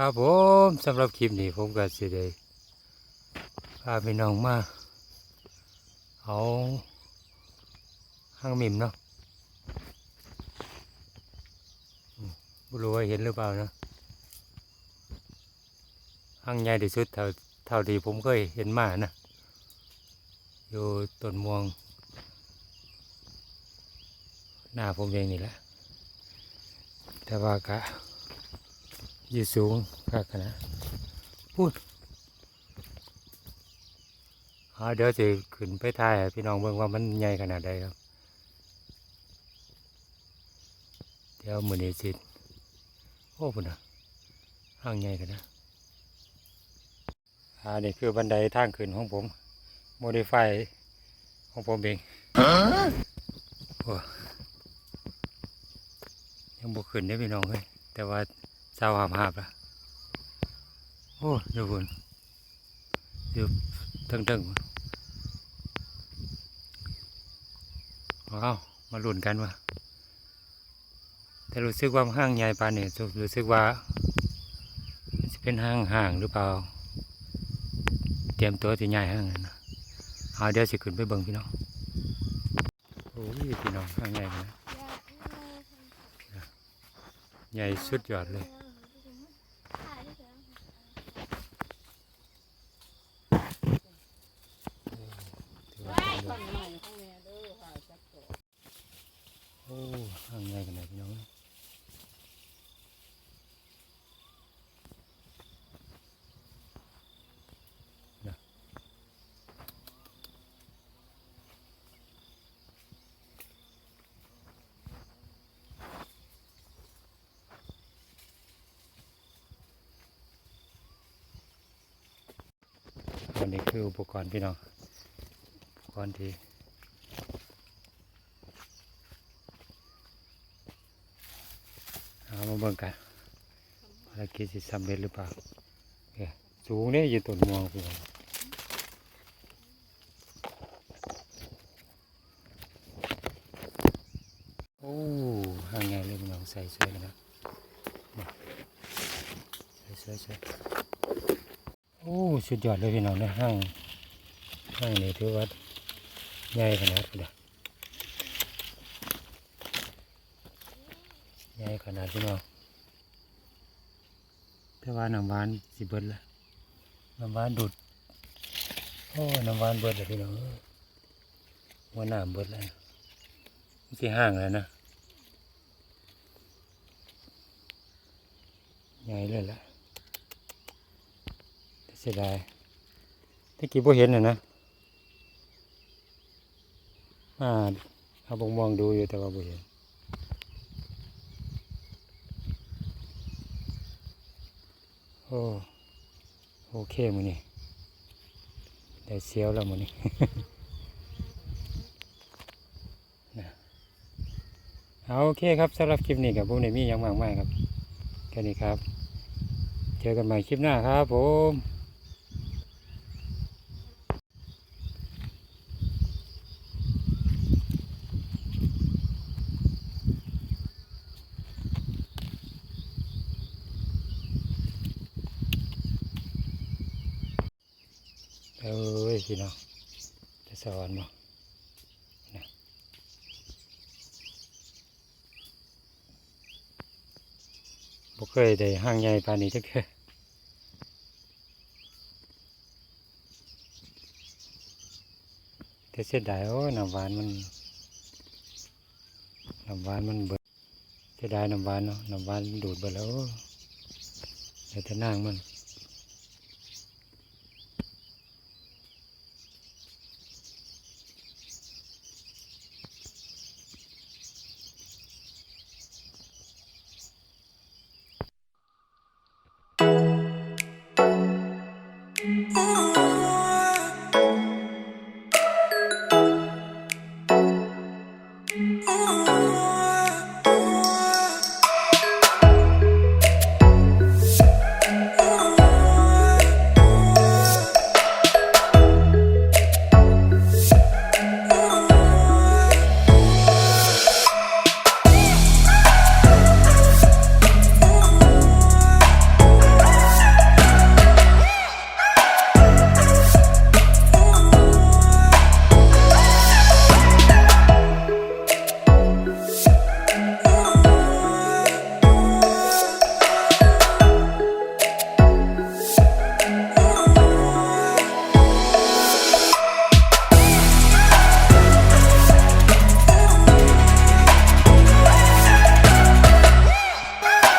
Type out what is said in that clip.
ครับผมสำหรับคลิปนี้ผมก็สิได้พาพี่น้องมาเอาห้างมิมเนาะอืมบ่รู้ว่าเห็นหรือเปล่านะห้างใหญ่ที่สุดเท่าเท่าที่ผมเคยเห็นมานะอยู่ต้นม่วง หน้าผมเองนี่แหละแต่ว่ากะ อยู่สูงคักนะพูดเอาเดี๋ยวจะขึ้นไปถ่ายให้พี่น้องเบิ่งว่ามันใหญ่ขนาดใดครับ เดี๋ยวมือนี้สิโอ้พุ่นนะห่างใหญ่กันนะอ่านี่คือบันไดทางขึ้นของผมโมดิฟายของผมเองโอ้ยังบกขึ้นได้อพี่น้องเฮ้ยแต่ว่า เศร้าหามหาบละโอ้ดูบุญอยู่ตึงตึงๆว้าวมาลุ้นกันว่าแต่รู้สึกว่าห้างใหญ่ปานนี่รู้สึกว่าจะเป็นห้างห่างหรือเปล่า เตรียมตัวจะใหญ่ห้างนั่นนะเอาเดี๋ยวสิขึ้นไปเบิ่งพี่น้องโอ้ยพี่น้องห้างใหญ่นะใหญ่สุดยอดเลย อว่าเป็นเรื่องโอ้ห้างใหญ่ขนาดพี่น้องนะอันนี้คืออุปกรณ์พี่น้อง ก่อนที่เอามาเบิ่งกันภารกิจสิสำเร็จหรือเปล่าเอ้ยสูงเนี่ยอยู่ต้นม่วงพี่โอ้ห่างไงเลยพี่น้องใส่สวยนะใส่สวยสวยโอ้ สุดยอดเลยพี่น้องเลยห้างห้างนี้ถือว่า ใหญ่ขนาดเลยใหญ่ขนาดพี่น้องแต่ว่าน้ำหวานสิเบิดละน้ำหวานดูดโอ้น้ำหวานเบิดเลยพี่น้องเอ้ยว่าน้ำเบิดแล้วมันสิห่างแล้วนะใหญ่เลยล่ะแต่เสียดายตะกี้บ่เห็นน่ะนะ อ่าเอาบงมองดูอยู่แต่ว่าบ่เห็นโอ้โอเคมือนี่ได้เสียวแล้วมือนี่นะเอาโอเคครับสำหรับคลิปนี้กับผมในมีอย่างมากมายครับแค่นี้ครับ เจอกันใหม่คลิปหน้าครับผม เอ้ยพี่น้องจะสอนบ่นะบ่เคยได้ห้างใหญ่ปานนี้จักเทื่อแต่เสียดายโอ้น้ำหวานมันน้ำหวานมันเบิดเสียดายน้ำหวานเนาะน้ำหวานดูดไปแล้วเหลือแต่นางมัน Ooh.